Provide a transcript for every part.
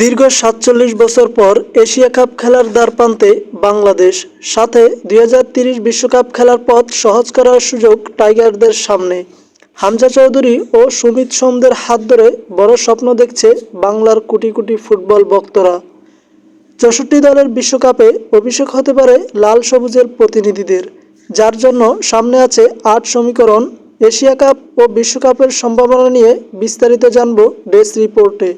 দীর্ঘ সাতচল্লিশ বছর পর এশিয়া কাপ খেলার দ্বারপ্রান্তে বাংলাদেশ সাথে দুই বিশ্বকাপ খেলার পথ সহজ করার সুযোগ টাইগারদের সামনে। হামজা চৌধুরী ও সুমিত সোমদের হাত ধরে বড় স্বপ্ন দেখছে বাংলার কোটি কোটি ফুটবল ভক্তরা। চৌষট্টি দলের বিশ্বকাপে অভিষেক হতে পারে লাল সবুজের প্রতিনিধিদের, যার জন্য সামনে আছে আট সমীকরণ, এশিয়া কাপ ও বিশ্বকাপের সম্ভাবনা নিয়ে বিস্তারিত জানব ডেস রিপোর্টে।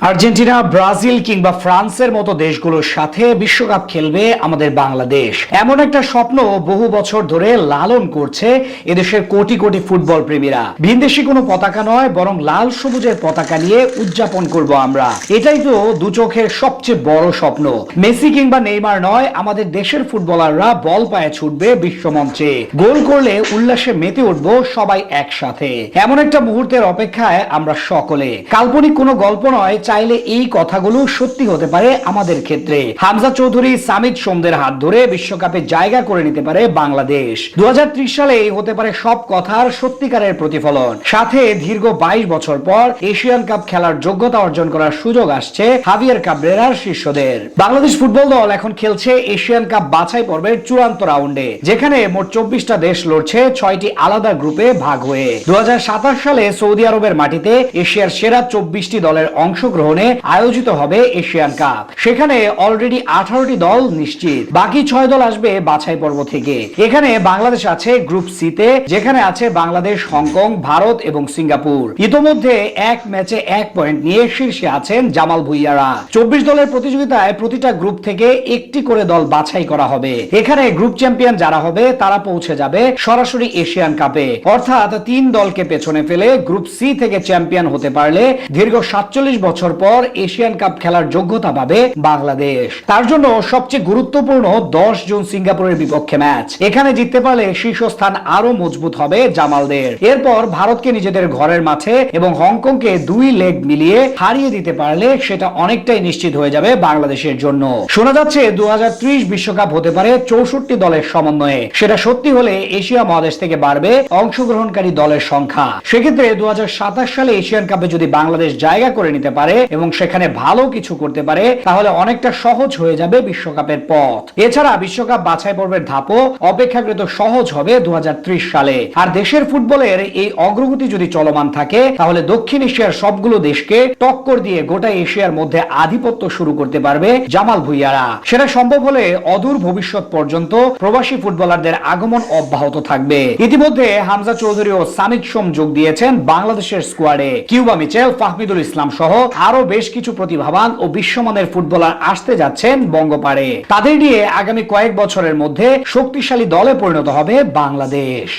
আর্জেন্টিনা, ব্রাজিল কিংবা ফ্রান্সের মতো দেশগুলোর সাথে বিশ্বকাপ খেলবে আমাদের বাংলাদেশ। এমন একটা স্বপ্ন বহু বছর ধরে লালন করছে এদেশের কোটি কোটি ফুটবল প্রেমীরা। ভিনদেশি কোনো পতাকা নয়, বরং লাল সবুজের পতাকা নিয়ে উদযাপন করব আমরা। এটাই তো দু চোখের সবচেয়ে বড় স্বপ্ন। মেসি কিংবা নেইমার নয়, আমাদের দেশের ফুটবলাররা বল পায়ে ছুটবে বিশ্বমঞ্চে। গোল করলে উল্লাসে মেতে উঠবো সবাই একসাথে। এমন একটা মুহূর্তের অপেক্ষায় আমরা সকলে। কাল্পনিক কোনো গল্প নয় চাইলে এই কথাগুলো সত্যি হতে পারে আমাদের ক্ষেত্রে। হামজা চৌধুরী সামিদ সোমদের হাত ধরে বিশ্বকাপে জায়গা করে নিতে পারে বাংলাদেশ। দু সালে এই হতে পারে সব কথার সত্যিকারের প্রতিফলন। সাথে দীর্ঘ বাইশ বছর পর এশিয়ান কাপ খেলার যোগ্যতা অর্জন করার সুযোগ আসছে হাভিয়ার কাবরেরার শিষ্যদের। বাংলাদেশ ফুটবল দল এখন খেলছে এশিয়ান কাপ বাছাই পর্বের চূড়ান্ত রাউন্ডে, যেখানে মোট চব্বিশটা দেশ লড়ছে ছয়টি আলাদা গ্রুপে ভাগ হয়ে। দু হাজার সাতাশ সালে সৌদি আরবের মাটিতে এশিয়ার সেরা চব্বিশটি দলের অংশগ্রহণে আয়োজিত হবে এশিয়ান কাপ। সেখানে অলরেডি আঠারোটি দল নিশ্চিত। বাকি ছয় দল আসবে বাছাই পর্ব থেকে। এখানে বাংলাদেশ আছে গ্রুপ সিতে যেখানে আছে বাংলাদেশ, হংকং, ভারত এবং সিঙ্গাপুর। ইতোমধ্যে এক ম্যাচে এক পয়েন্ট নিয়ে শীর্ষে আছেন জামাল ভুইয়ারা। চব্বিশ দলের প্রতিযোগিতায় প্রতিটা গ্রুপ থেকে একটি করে দল বাছাই করা হবে। এখানে গ্রুপ চ্যাম্পিয়ন যারা হবে, তারা পৌঁছে যাবে সরাসরি এশিয়ান কাপে। অর্থাৎ তিন দলকে পেছনে ফেলে গ্রুপ সি থেকে চ্যাম্পিয়ন হতে পারলে দীর্ঘ সাতচল্লিশ বছর পর এশিয়ান কাপ খেলার যোগ্যতা পাবে বাংলাদেশ। তার জন্য সবচেয়ে গুরুত্বপূর্ণ দশ জুন সিঙ্গাপুরের বিপক্ষে ম্যাচ। এখানে জিততে পারলে শীর্ষস্থান আরও মজবুত হবে জামালদের। এরপর ভারতকে নিজেদের ঘরের মাঠে এবং হংকংকে দুই লেগ মিলিয়ে হারিয়ে দিতে পারলে সেটা অনেকটাই নিশ্চিত হয়ে যাবে বাংলাদেশের জন্য। শোনা যাচ্ছে দু বিশ্বকাপ হতে পারে চৌষট্টি দলের সমন্বয়ে। সেটা সত্যি হলে এশিয়া মহাদেশ থেকে বাড়বে অংশগ্রহণকারী দলের সংখ্যা। সেক্ষেত্রে দু হাজার সাতাশ সালে এশিয়ান কাপে যদি বাংলাদেশ জায়গা করে নিতে পারে এবং সেখানে ভালো কিছু করতে পারে, তাহলে অনেকটা সহজ হয়ে যাবে বিশ্বকাপের পথ। এছাড়া বিশ্বকাপ বাছাই পর্বের ধাপও অপেক্ষাকৃত সহজ হবে দু সালে। আর দেশের ফুটবলের এই অগ্রগতি যদি চলমান থাকে, তাহলে দক্ষিণ এশিয়ার সবগুলো দেশকে টক্কর দিয়ে গোটা এশিয়ার মধ্যে আধিপত্য শুরু করতে পারবে জামাল ভুইয়ারা। সেটা সম্ভব হলে অদূর ভবিষ্যৎ পর্যন্ত প্রবাসী ফুটবলারদের আগমন অব্যাহত থাকবে। ইতিমধ্যে হামজা চৌধুরী ও সামিদ সোম যোগ দিয়েছেন বাংলাদেশের স্কোয়াডে কিউবা মিচেল, ফাহমিদুল ইসলাম সহ আরও বেশ কিছু প্রতিভাবান ও বিশ্বমানের ফুটবলার আসতে যাচ্ছেন বঙ্গপাড়ে। তাদের নিয়ে আগামী কয়েক বছরের মধ্যে শক্তিশালী দলে পরিণত হবে বাংলাদেশ।